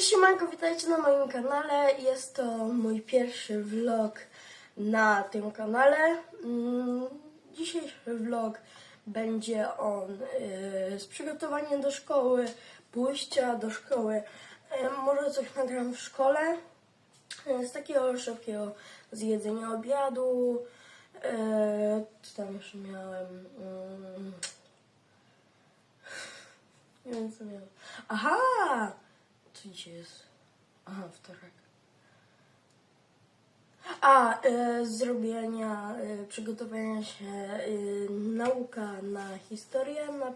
Cześć siemanko, witajcie na moim kanale. Jest to mój pierwszy vlog na tym kanale. Mm, Dzisiejszy vlog będzie on y, z przygotowaniem do szkoły, pójścia do szkoły. Y, Może coś nagram w szkole. Y, Z takiego szybkiego zjedzenia obiadu. Co tam jeszcze miałem? Mm, Nie wiem co miałem. Aha! Co dzisiaj jest? Aha, wtorek. A, y, zrobienia, y, przygotowania się, y, nauka na historię, na,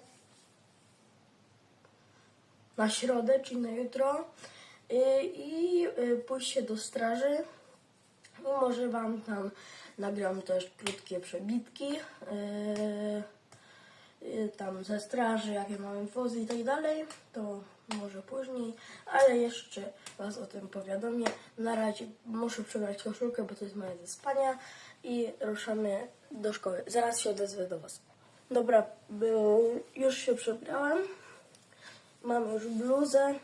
na środę, czyli na jutro. I pójście do straży. I może Wam tam nagram też krótkie przebitki. Tam ze straży, jakie mamy wozy i tak dalej, to może później, ale jeszcze Was o tym powiadomię. Na razie muszę przebrać koszulkę, bo to jest moje do spania i ruszamy do szkoły. Zaraz się odezwę do Was. Dobra, już się przebrałem. Mam już bluzę.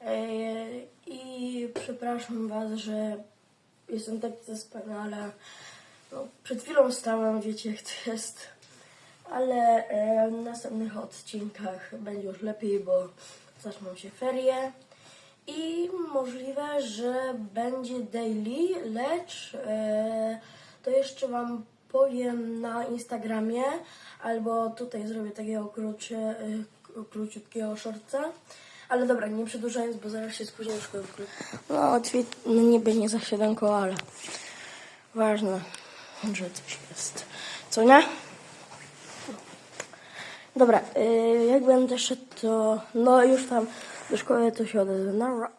Ej, I przepraszam Was, że jestem tak zaspana, ale no, przed chwilą stałam, wiecie jak to jest. Ale e, w następnych odcinkach będzie już lepiej, bo zaczną się ferie. I możliwe, że będzie daily, lecz e, to jeszcze Wam powiem na Instagramie, albo tutaj zrobię takiego krócie, króciutkiego shortca. Ale dobra, nie przedłużając, bo zaraz się spóźnię do szkoły. No, twi- no niby nie za siedemko, ale ważne, że coś jest. Co nie? Dobra, y, jak będę szedł, to no już tam do szkoły to się odezwę. Nara.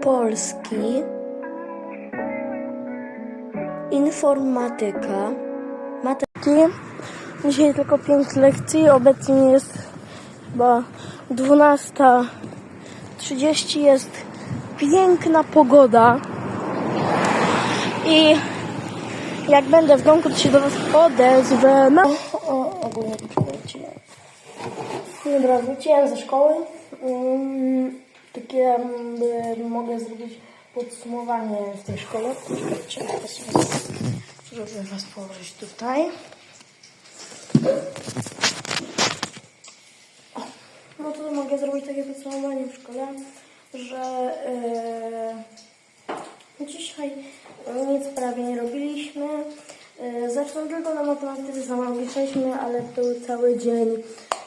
Polski, informatyka, matematyki. Dzisiaj tylko 5 lekcji, obecnie jest chyba 12.30, jest piękna pogoda i jak będę w domku, to się do Was odezwę. No. Ogólnie wróciłem. Dobra, wróciłem ze szkoły. Mm, takie mm, mogę zrobić podsumowanie w tej szkole. Czekajcie, żeby Was położyć tutaj. No to mogę zrobić takie podsumowanie w szkole, że yy, Dzisiaj nic prawie nie robiliśmy. E, Zresztą tylko na matematyce zamawialiśmy, ale był cały dzień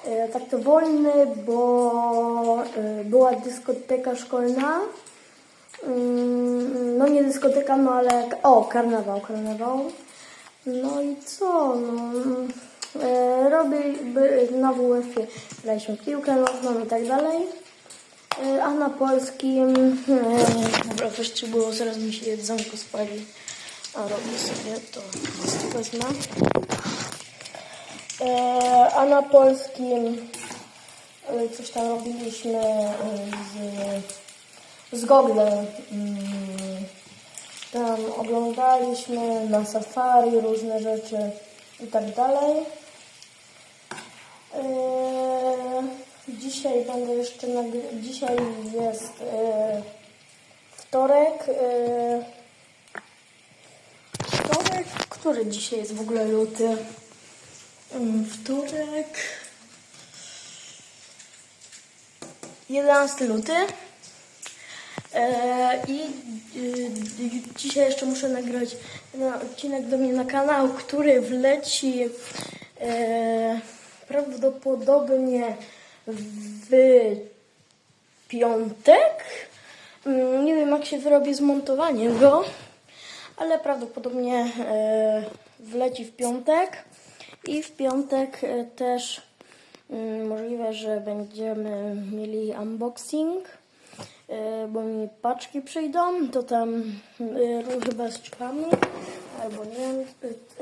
e, tak to wolny, bo e, była dyskoteka szkolna. Mm, No nie dyskoteka, no ale o, karnawał, karnawał. No i co? No, robi, na WF-ie graliśmy piłkę nożną i tak dalej. A na polskim, dobra, wreszcie było, zaraz mi się jedzonko spali, a robię sobie to, wezmę. E, A na polskim e, coś tam robiliśmy e, z, z Googlem. Mm, Tam oglądaliśmy na safari różne rzeczy i tak dalej. Eee, Dzisiaj będę jeszcze nagry- Dzisiaj jest e, wtorek. Który dzisiaj jest w ogóle luty? Mm, Wtorek. 11 luty. E, I y, y, dzisiaj jeszcze muszę nagrać odcinek do mnie na kanał, który wleci e, prawdopodobnie w piątek. Mm, Nie wiem, jak się wyrobi z montowaniem go, ale prawdopodobnie e, wleci w piątek. I w piątek e, też mm, możliwe, że będziemy mieli unboxing, e, bo mi paczki przyjdą. To tam chyba z czkami, albo nie wiem,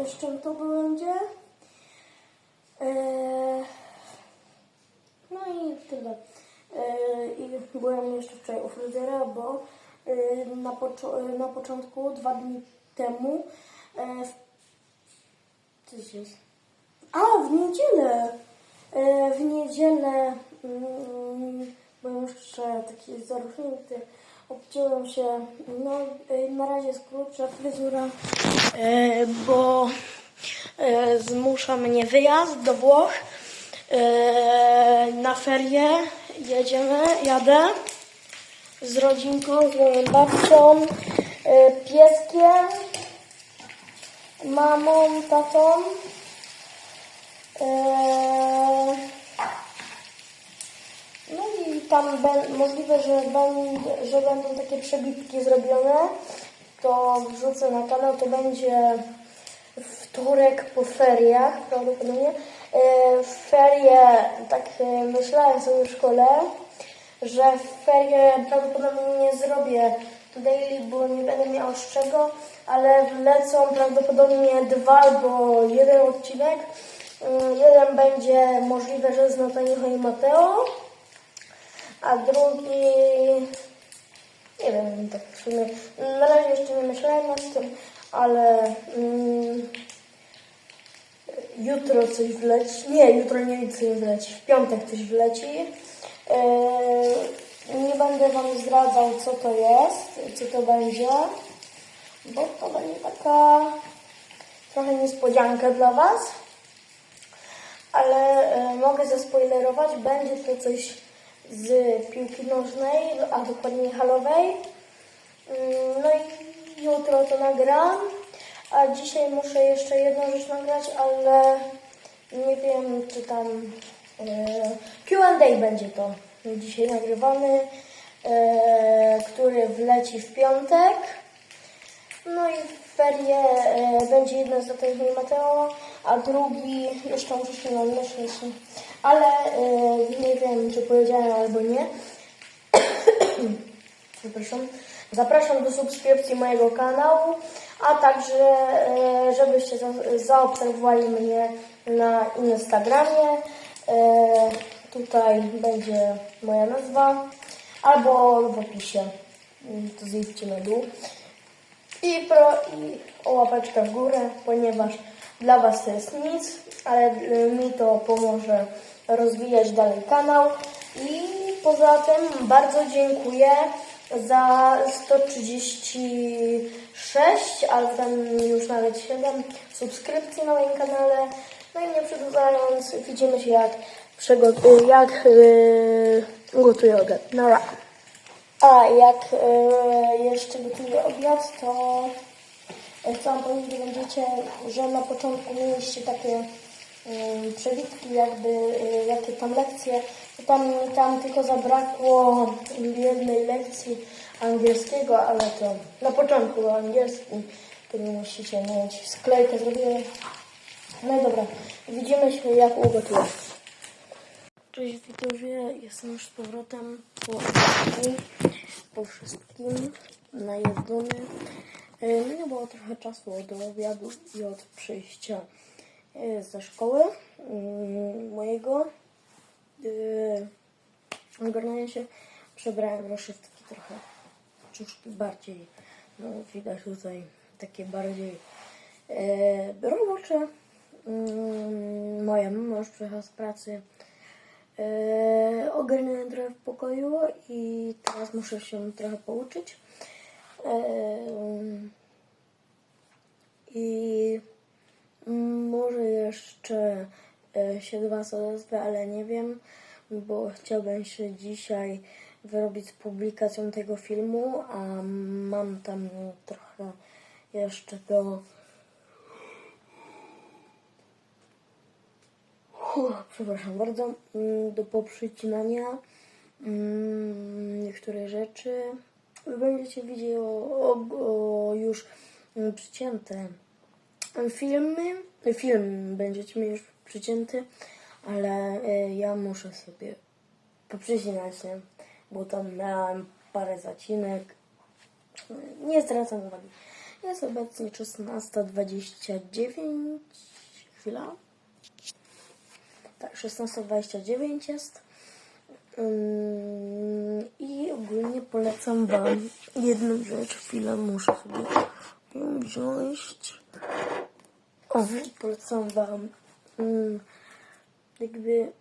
z czym to będzie. No i tyle. I byłem jeszcze wczoraj u fryzjera, bo na, poczo- na początku, dwa dni temu, e, w- coś jest. A, w niedzielę! E, W niedzielę mm, byłem jeszcze taki zarośnięty. Obciąłem się, no y, na razie jest krótsza fryzura, y, bo y, zmusza mnie wyjazd do Włoch. Y, na ferie jedziemy, jadę z rodzinką, z moją babcią, y, pieskiem, mamą, tatą. Eee, no i tam możliwe, że, że będą takie przebitki zrobione. To wrzucę na kanał, to będzie wtorek po feriach prawdopodobnie. Eee, ferie, tak e, myślałem sobie w szkole, że w ferie prawdopodobnie nie zrobię daily, bo nie będę miał z czego, ale wlecą prawdopodobnie dwa albo jeden odcinek. Mm, Jeden będzie możliwe, że z Nataniego i Mateo, a drugi nie wiem, tak w sumie. Na razie jeszcze nie myślałem nad tym, ale mm, jutro coś wleci. Nie, jutro nie coś wleci. W piątek coś wleci. Yy, nie będę Wam zdradzał, co to jest, co to będzie, bo to będzie taka trochę niespodzianka dla Was. Ale e, mogę zaspoilerować, będzie to coś z piłki nożnej, a dokładnie halowej. Mm, No i jutro to nagram, a dzisiaj muszę jeszcze jedną rzecz nagrać, ale nie wiem, czy tam Q&A będzie to dzisiaj nagrywany, e, który wleci w piątek. No i w ferie e, będzie jeden z Nataniego i Mateo, a drugi jeszcze muszę się namyśleć, ale e, nie wiem, czy powiedziałem albo nie. Przepraszam. Zapraszam do subskrypcji mojego kanału, a także e, żebyście za- zaobserwowali mnie na Instagramie. E, tutaj będzie moja nazwa albo w opisie. Mm, To zjedźcie na dół. I, pro, I o łapeczkę w górę, ponieważ dla Was to jest nic, ale y, mi to pomoże rozwijać dalej kanał. I poza tym bardzo dziękuję za 136, albo tam już nawet 7 subskrypcji na moim kanale. No i nie przedłużając, widzimy się jak, przygo- jak yy, gotuję obiad. Nara. A jak e, jeszcze gotuję obiad, to e, chcę wam powiedzieć, że będziecie, że na początku mieliście takie e, przebitki, jakby e, jakie tam lekcje. Tam, tam tylko zabrakło jednej lekcji angielskiego, ale to na początku angielski, nie musicie mieć. Sklejkę zrobię. No i dobra, widzimy się jak ugotuję. Cześć widzowie, jestem już z powrotem po, po wszystkim najedzony. E, Nie było trochę czasu od obiadu i od przyjścia e, ze szkoły mm, mojego. E, Ogarniałem się, przebrałem resztki trochę czuszki bardziej, no widać tutaj takie bardziej robocze. Mm, Moja mama już z pracy. Ogarnąłem trochę w pokoju i teraz muszę się trochę pouczyć. E, I może jeszcze e, się do Was odezwę, ale nie wiem, bo chciałbym się dzisiaj wyrobić z publikacją tego filmu, a mam tam trochę jeszcze do Przepraszam bardzo, mm, do poprzycinania mm, niektóre rzeczy. Będziecie widzieli o, o, o już mm, przycięte filmy. Film będziecie mieli już przycięty, ale e, ja muszę sobie poprzycinać, nie? bo tam miałem parę zacinek. Nie zwracam uwagi. Jest obecnie 16.29. Chwila. Tak, 16.29 jest. Ym, I ogólnie polecam Wam jedną rzecz. Chwilę muszę sobie ją wziąć. O, polecam Wam ym, jakby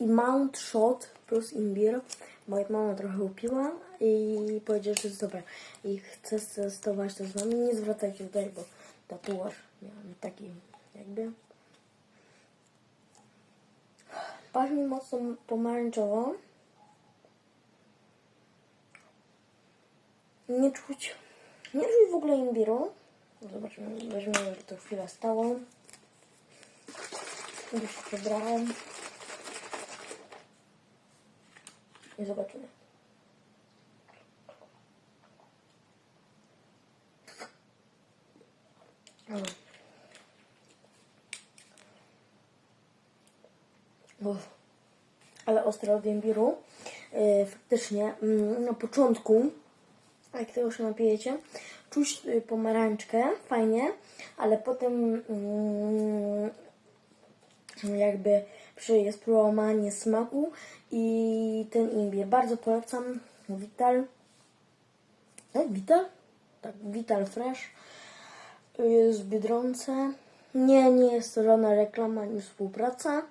i Mount Shot plus imbir. Moja mama trochę upiła i powiedziała, że jest dobre. I chcę testować to z wami. Nie zwracajcie tutaj, bo tatuaż miałem taki jakby. Pachnie mocno pomarańczowo. Nie czuć, nie czuć w ogóle imbiru. Zobaczymy, weźmiemy, jak to chwilę stało. Już się przebrałem. I zobaczymy. O. Uff. Ale ostre od imbiru. Yy, faktycznie mm, na początku, jak tego się napijecie, czuć y, pomarańczkę, fajnie, ale potem mm, jakby jest przełamanie smaku i ten imbir. Bardzo polecam. Vital. E, Vital? Tak, Vital Fresh. Jest w Biedronce. Nie, nie jest to żadna reklama ani współpraca.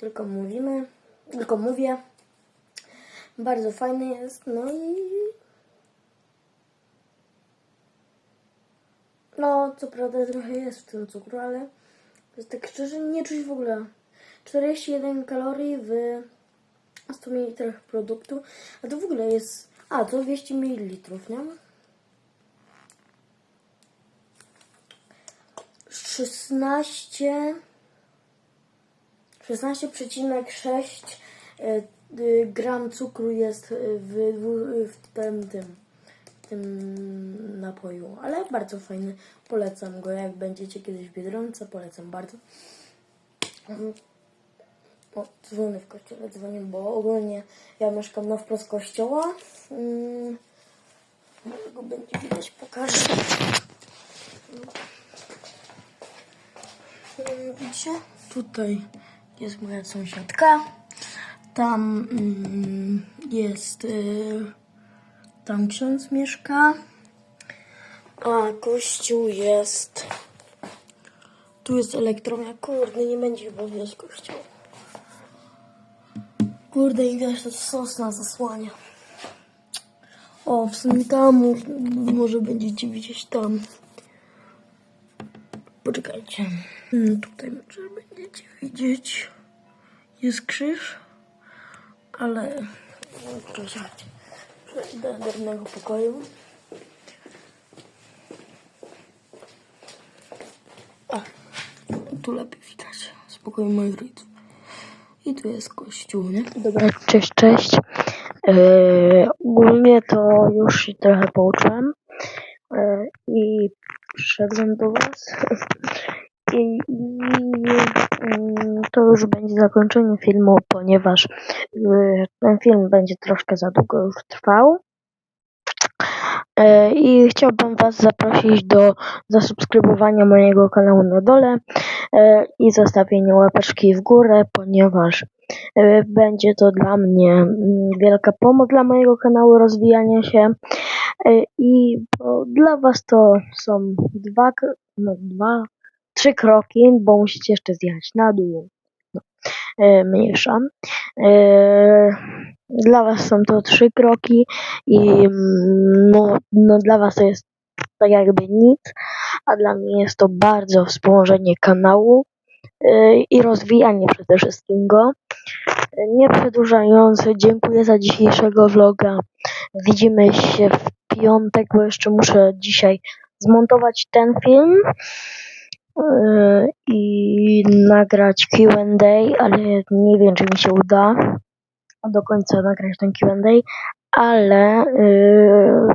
Tylko mówimy, tylko mówię. Bardzo fajny jest, no i no, co prawda trochę jest w tym cukru, ale jest tak szczerze nie czuć w ogóle. 41 kalorii w 100 ml produktu, a to w ogóle jest, a to 200 ml, nie? 16 16,6 e, y, gram cukru jest w, w, w tym, tym, tym napoju, ale bardzo fajny. Polecam go, jak będziecie kiedyś w Biedronce, polecam bardzo. Mm. O, dzwony w kościele, dzwonię, bo ogólnie ja mieszkam na wprost kościoła. Mm. Może go będzie widać, pokażę. Mm, Widzicie? Tutaj jest moja sąsiadka. Tam mm, jest. Y, tam ksiądz mieszka. A kościół jest. Tu jest elektrownia. Kurde, nie będzie widać kościół. Kurde, i widać to sosna zasłania. O, w sumie tam mo- może będziecie widzieć tam. Poczekajcie. Hmm, tutaj może będziecie widzieć. Jest krzyż, ale proszę, przejdę do innego pokoju. O, tu lepiej widać. Z pokoju moich rodziców. I tu jest kościół, nie? Dobra, cześć, cześć. Yy, ogólnie to już się trochę pouczyłem yy, i przyszedłem do Was. I, mm, to już będzie zakończenie filmu, ponieważ yy, ten film będzie troszkę za długo już trwał. E, I chciałbym Was zaprosić do zasubskrybowania mojego kanału na dole e, i zostawienia łapeczki w górę, ponieważ e, będzie to dla mnie mm, wielka pomoc dla mojego kanału rozwijania się i dla Was to są dwa, no dwa, trzy kroki, bo musicie jeszcze zjechać na dół. No, e. E, dla Was są to trzy kroki i mm, no, no dla Was to jest tak jakby nic, a dla mnie jest to bardzo wspomożenie kanału e, i rozwijanie przede wszystkim go. Nie przedłużając, dziękuję za dzisiejszego vloga. Widzimy się w piątek, bo jeszcze muszę dzisiaj zmontować ten film i nagrać Q&A, ale nie wiem, czy mi się uda do końca nagrać ten Q&A, ale yy,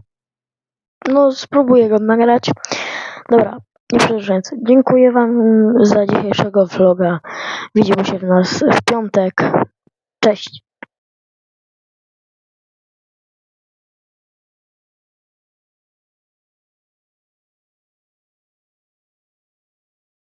no spróbuję go nagrać. Dobra, nie przedłużając, dziękuję Wam za dzisiejszego vloga. Widzimy się w nas w piątek. Cześć.